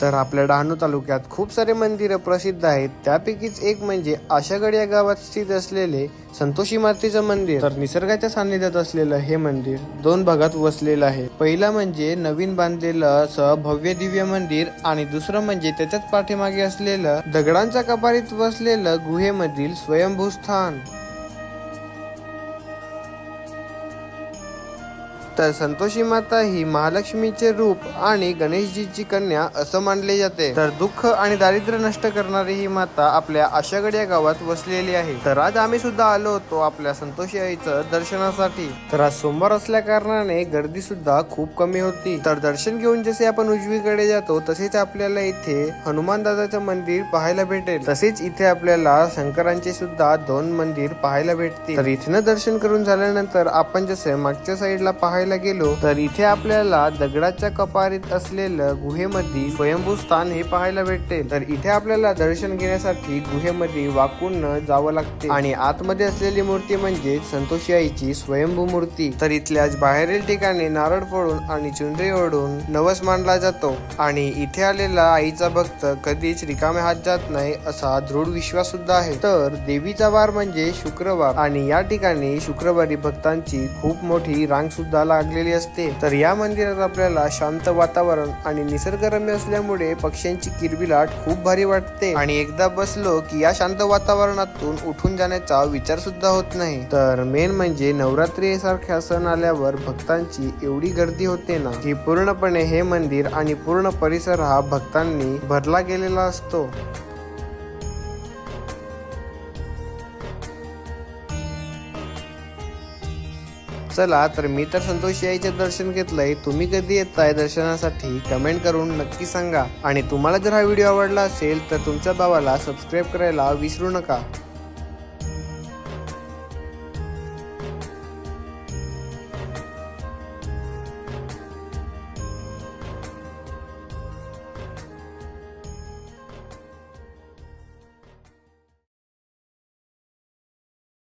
तर आपल्या डहाणू तालुक्यात खूप सारे मंदिरं प्रसिद्ध आहेत. त्यापैकीच एक म्हणजे आशागड या गावात स्थित असलेले संतोषी मातेचं मंदिर. तर निसर्गाच्या सान्निध्यात असलेलं हे मंदिर दोन भागात वसलेलं आहे. पहिला म्हणजे नवीन बांधलेलं असं भव्य दिव्य मंदिर आणि दुसरं म्हणजे त्याच्याच पाठीमागे असलेलं दगडांच्या कपारीत वसलेलं गुहेमधील स्वयंभू स्थान तर संतोषी माता ही महालक्ष्मीचे रूप आणि गणेशजीची कन्या असं मानले जाते. तर दुःख आणि दारिद्र्य नष्ट करणारी ही माता आपल्या आशागड या गावात वसलेली आहे. तर आज आम्ही सुद्धा आलो होतो आपल्या संतोषी आईचं दर्शनासाठी. तर आज सोमवार असल्या कारणाने गर्दी सुद्धा खूप कमी होती. तर दर्शन घेऊन जसे आपण उजवीकडे जातो तसेच आपल्याला इथे हनुमान दादाचं मंदिर पाहायला भेटेल. तसेच इथे आपल्याला शंकरांचे सुद्धा दोन मंदिर पाहायला भेटतील. तर इथनं दर्शन करून झाल्यानंतर आपण जसे मागच्या साईडला पाहायला गेलो तर इथे आपल्याला दगडाच्या कपारीत असलेलं गुहेमध्ये स्वयंभू स्थान हे पाहायला भेटते. तर इथे आपल्याला दर्शन घेण्यासाठी गुहेमध्ये वाकून जावं लागते. आणि आतमध्ये असलेली मूर्ती म्हणजे संतोषी आईची स्वयंभू मूर्ती. तर इथल्या बाहेरील ठिकाणी नारळ फोडून आणि चुंदरी ओढून नवस मानला जातो. आणि इथे आलेला आईचा भक्त कधीच रिकामे हात जात नाही असा दृढ विश्वास सुद्धा आहे. तर देवीचा वार म्हणजे शुक्रवार. आणि या ठिकाणी शुक्रवारी भक्तांची खूप मोठी रांग सुद्धा लागलेली असते. तर या मंदिरात आपल्याला शांत वातावरण आणि निसर्गरम्य असल्यामुळे पक्ष्यांची किरबिलाट खूप भारी वाटते. आणि एकदा बसलो की या शांत वातावरणातून उठून जाण्याचा विचार सुद्धा होत नाही. तर मेन म्हणजे नवरात्री सारख्या सण आल्यावर भक्तांची एवढी गर्दी होते ना की पूर्णपणे हे मंदिर आणि पूर्ण परिसर हा भक्तांनी भरला गेलेला असतो. चला तर मी तर संतोषी याईचे दर्शन घेतलंय. तुम्ही कधी येताय दर्शनासाठी? कमेंट करून नक्की सांगा. आणि तुम्हाला जर हा व्हिडिओ आवडला असेल तर तुमच्या भावाला सबस्क्राईब करायला विसरू नका.